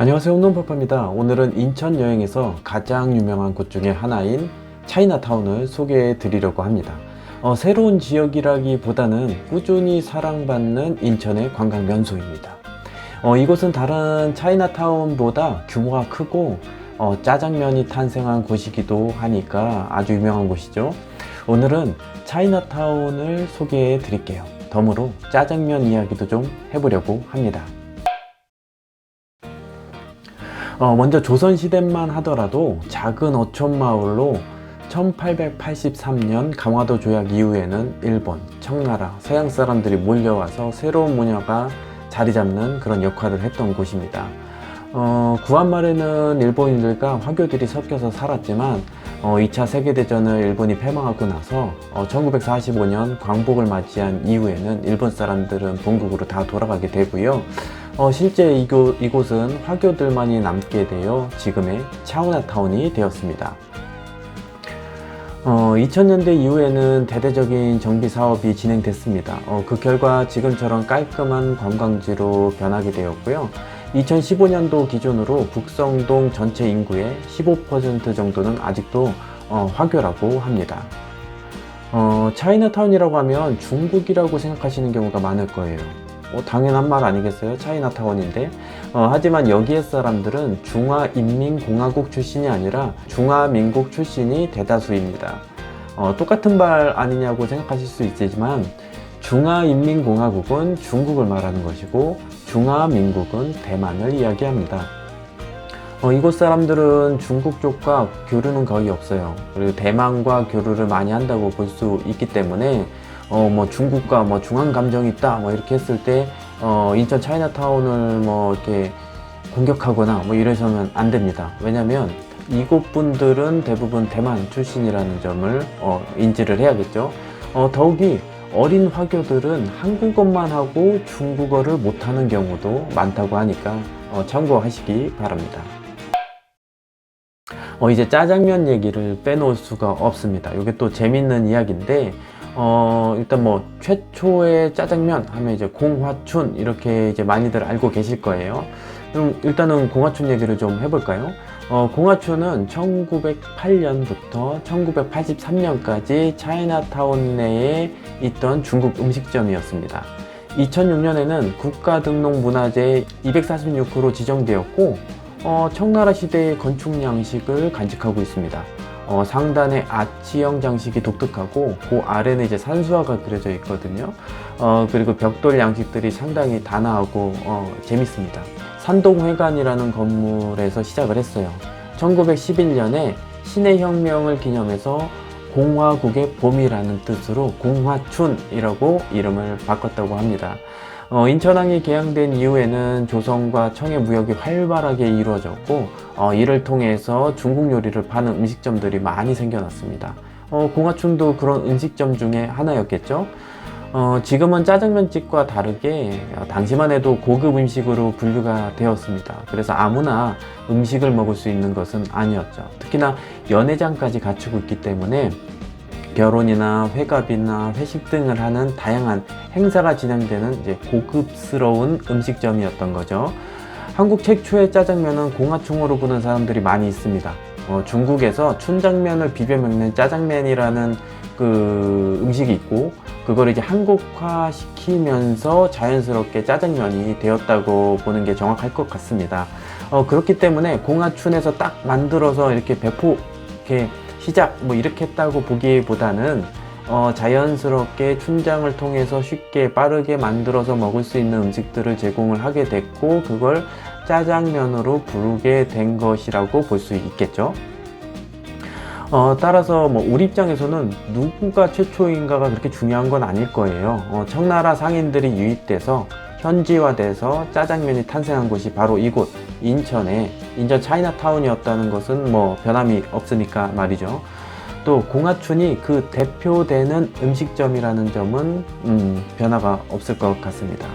안녕하세요 홈런파파입니다. 오늘은 인천 여행에서 가장 유명한 곳 중에 하나인 차이나타운을 소개해 드리려고 합니다. 어, 새로운 지역이라기보다는 꾸준히 사랑받는 인천의 관광 명소입니다. 어, 이곳은 다른 차이나타운보다 규모가 크고 어, 짜장면이 탄생한 곳이기도 하니까 아주 유명한 곳이죠. 오늘은 차이나타운을 소개해 드릴게요. 덤으로 짜장면 이야기도 좀 해보려고 합니다 어, 먼저 조선시대만 하더라도 작은 어촌 마을로 1883년 강화도 조약 이후에는 일본, 청나라, 서양 사람들이 몰려와서 새로운 문화가 자리 잡는 그런 역할을 했던 곳입니다. 어, 구한 말에는 일본인들과 화교들이 섞여서 살았지만 어, 2차 세계대전을 일본이 패망하고 나서 어, 1945년 광복을 맞이한 이후에는 일본 사람들은 본국으로 다 돌아가게 되고요. 어, 실제 이곳, 이곳은 화교들만이 남게 되어 지금의 차우나타운이 되었습니다. 어, 2000년대 이후에는 대대적인 정비 사업이 진행됐습니다. 어, 그 결과 지금처럼 깔끔한 관광지로 변하게 되었고요. 2015년도 기준으로 북성동 전체 인구의 15% 정도는 아직도 어, 화교라고 합니다. 어, 차이나타운이라고 하면 중국이라고 생각하시는 경우가 많을 거예요. 뭐 당연한 말 아니겠어요? 차이나타운인데. 어, 하지만 여기에 사람들은 중화인민공화국 출신이 아니라 중화민국 출신이 대다수입니다. 어, 똑같은 말 아니냐고 생각하실 수 있지만 중화인민공화국은 중국을 말하는 것이고 중화민국은 대만을 이야기합니다. 어, 이곳 사람들은 중국 쪽과 교류는 거의 없어요. 그리고 대만과 교류를 많이 한다고 볼 수 있기 때문에 어, 뭐 중국과 뭐 중한 감정이 있다 뭐 이렇게 했을 때 어, 인천 차이나타운을 뭐 이렇게 공격하거나 뭐 이러서는 안 됩니다. 왜냐면 이곳 분들은 대부분 대만 출신이라는 점을 어, 인지를 해야겠죠. 어, 더욱이 어린 화교들은 한국어만 하고 중국어를 못하는 경우도 많다고 하니까 어, 참고하시기 바랍니다. 어, 이제 짜장면 얘기를 빼놓을 수가 없습니다. 이게 또 재밌는 이야기인데, 어, 일단 뭐, 최초의 짜장면 하면 이제 공화춘, 이렇게 이제 많이들 알고 계실 거예요. 그럼 일단은 공화춘 얘기를 좀 해볼까요? 어, 공화춘은 1908년부터 1983년까지 차이나타운 내에 있던 중국 음식점이었습니다. 2006년에는 국가등록문화재 246호로 지정되었고, 어, 청나라 시대의 건축 양식을 간직하고 있습니다. 어, 상단에 아치형 장식이 독특하고 그 아래는 이제 산수화가 그려져 있거든요. 어, 그리고 벽돌 양식들이 상당히 단아하고 어, 재밌습니다. 산동회관이라는 건물에서 시작을 했어요. 1911년에 신의 혁명을 기념해서 공화국의 봄이라는 뜻으로 공화춘이라고 이름을 바꿨다고 합니다. 어, 인천항이 개항된 이후에는 조선과 청의 무역이 활발하게 이루어졌고 어, 이를 통해서 중국 요리를 파는 음식점들이 많이 생겨났습니다. 어, 공화춘도 그런 음식점 중에 하나였겠죠. 어, 지금은 짜장면집과 다르게 어, 당시만 해도 고급 음식으로 분류가 되었습니다. 그래서 아무나 음식을 먹을 수 있는 것은 아니었죠. 특히나 연회장까지 갖추고 있기 때문에 결혼이나 회갑이나 회식 등을 하는 다양한 행사가 진행되는 이제 고급스러운 음식점이었던 거죠. 한국 최초의 짜장면은 공화충으로 부는 사람들이 많이 있습니다. 어, 중국에서 춘장면을 비벼 먹는 짜장면이라는 그 음식이 있고 그걸 이제 한국화 시키면서 자연스럽게 짜장면이 되었다고 보는 게 정확할 것 같습니다. 어, 그렇기 때문에 공화춘에서 딱 만들어서 이렇게 배포 이렇게 시작 뭐 이렇게 했다고 보기보다는 어, 자연스럽게 춘장을 통해서 쉽게 빠르게 만들어서 먹을 수 있는 음식들을 제공을 하게 됐고 그걸 짜장면으로 부르게 된 것이라고 볼 수 있겠죠. 어, 따라서 뭐 우리 입장에서는 누구가 최초인가가 그렇게 중요한 건 아닐 거예요. 어, 청나라 상인들이 유입돼서 현지화돼서 짜장면이 탄생한 곳이 바로 이곳 인천의 인천 차이나타운이었다는 것은 뭐 변함이 없으니까 말이죠. 또 공화춘이 그 대표되는 음식점이라는 점은 음, 변화가 없을 것 같습니다.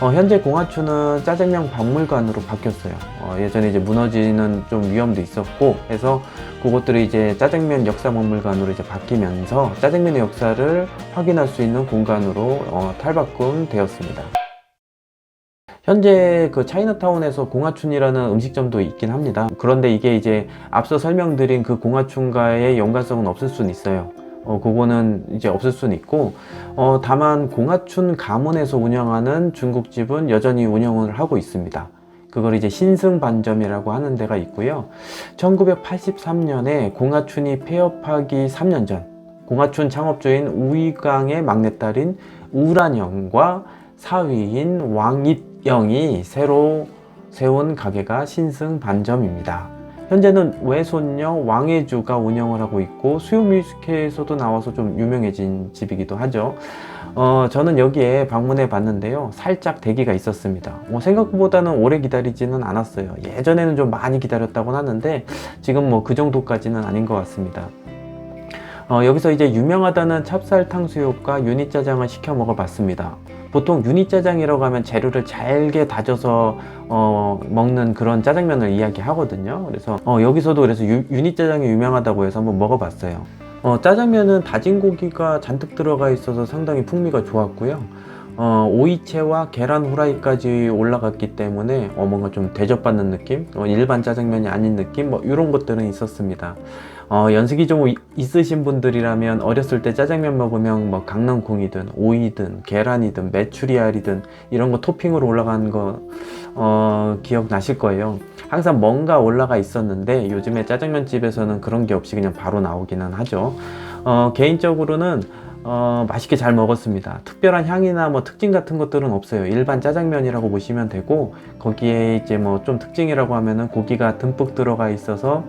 어, 현재 공화춘은 짜장면 박물관으로 바뀌었어요. 어, 예전에 이제 무너지는 좀 위험도 있었고 해서 그것들이 이제 짜장면 역사 박물관으로 이제 바뀌면서 짜장면의 역사를 확인할 수 있는 공간으로 어, 탈바꿈 되었습니다. 현재 그 차이나타운에서 공화춘이라는 음식점도 있긴 합니다. 그런데 이게 이제 앞서 설명드린 그 공화춘과의 연관성은 없을 수는 있어요. 어, 그거는 이제 없을 수는 있고, 어, 다만 공화춘 가문에서 운영하는 중국집은 여전히 운영을 하고 있습니다. 그걸 이제 신승반점이라고 하는 데가 있고요. 1983년에 공화춘이 폐업하기 3년 전, 공화춘 창업주인 우이강의 막내딸인 우란영과 사위인 왕잇 영이 새로 세운 가게가 신승 반점입니다. 현재는 외손녀 왕혜주가 운영을 하고 있고 수요 뮤지컬에서도 나와서 좀 유명해진 집이기도 하죠. 어, 저는 여기에 방문해 봤는데요. 살짝 대기가 있었습니다. 뭐 생각보다는 오래 기다리지는 않았어요. 예전에는 좀 많이 기다렸다고 하는데 지금 뭐 그 정도까지는 아닌 것 같습니다. 어, 여기서 이제 유명하다는 찹쌀 탕수육과 유니짜장을 시켜 먹어봤습니다. 보통 유니짜장이라고 하면 재료를 잘게 다져서 어, 먹는 그런 짜장면을 이야기하거든요. 그래서 어, 여기서도 그래서 유, 유니짜장이 유명하다고 해서 한번 먹어봤어요. 어, 짜장면은 다진 고기가 잔뜩 들어가 있어서 상당히 풍미가 좋았고요. 어, 오이채와 계란 후라이까지 올라갔기 때문에 어, 뭔가 좀 대접받는 느낌, 어, 일반 짜장면이 아닌 느낌, 뭐 이런 것들은 있었습니다. 어, 연식이 좀 이- 있으신 분들이라면 어렸을 때 짜장면 먹으면 뭐 강낭콩이든 오이든 계란이든 메추리알이든 이런 거 토핑으로 올라간 거 어, 기억나실 거예요. 항상 뭔가 올라가 있었는데 요즘에 짜장면 집에서는 그런 게 없이 그냥 바로 나오기는 하죠. 어, 개인적으로는 어, 맛있게 잘 먹었습니다. 특별한 향이나 뭐 특징 같은 것들은 없어요. 일반 짜장면이라고 보시면 되고 거기에 이제 뭐 좀 특징이라고 하면은 고기가 듬뿍 들어가 있어서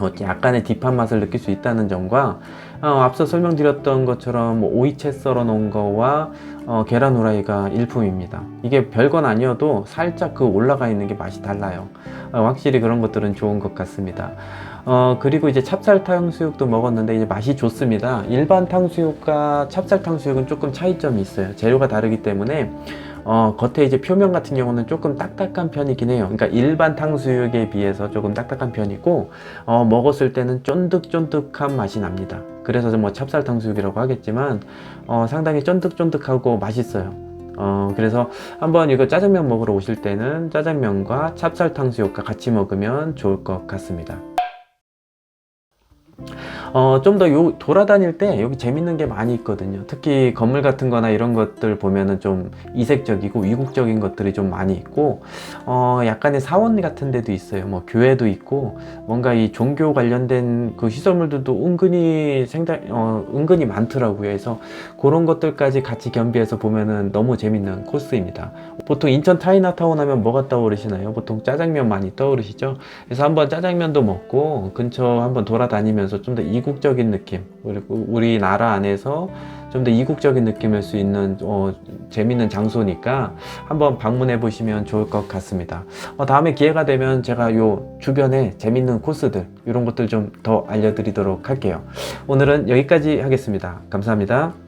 어, 약간의 딥한 맛을 느낄 수 있다는 점과 어, 앞서 설명드렸던 것처럼 뭐 오이채 썰어 놓은 거와 어, 계란 후라이가 일품입니다. 이게 별건 아니어도 살짝 그 올라가 있는 게 맛이 달라요. 어, 확실히 그런 것들은 좋은 것 같습니다. 어, 그리고 이제 찹쌀 탕수육도 먹었는데 이제 맛이 좋습니다. 일반 탕수육과 찹쌀 탕수육은 조금 차이점이 있어요. 재료가 다르기 때문에 어, 겉에 이제 표면 같은 경우는 조금 딱딱한 편이긴 해요. 그러니까 일반 탕수육에 비해서 조금 딱딱한 편이고, 어, 먹었을 때는 쫀득쫀득한 맛이 납니다. 그래서 뭐 찹쌀 탕수육이라고 하겠지만, 어, 상당히 쫀득쫀득하고 맛있어요. 어, 그래서 한번 이거 짜장면 먹으러 오실 때는 짜장면과 찹쌀 탕수육과 같이 먹으면 좋을 것 같습니다. 어, 좀 더 요, 돌아다닐 때 여기 재밌는 게 많이 있거든요. 특히 건물 같은 거나 이런 것들 보면은 좀 이색적이고 이국적인 것들이 좀 많이 있고, 어, 약간의 사원 같은 데도 있어요. 뭐 교회도 있고, 뭔가 이 종교 관련된 그 시설물들도 은근히 생각, 어, 은근히 많더라고요. 그래서 그런 것들까지 같이 겸비해서 보면은 너무 재밌는 코스입니다. 보통 인천 타이나타운 하면 뭐가 떠오르시나요? 보통 짜장면 많이 떠오르시죠? 그래서 한번 짜장면도 먹고 근처 한번 돌아다니면서 좀 더 이 국적인 느낌 그리고 우리나라 안에서 좀 더 이국적인 느낌일 수 있는 어, 재밌는 장소니까 한번 방문해 보시면 좋을 것 같습니다. 어, 다음에 기회가 되면 제가 요 주변에 재밌는 코스들 이런 것들 좀 더 알려드리도록 할게요. 오늘은 여기까지 하겠습니다. 감사합니다.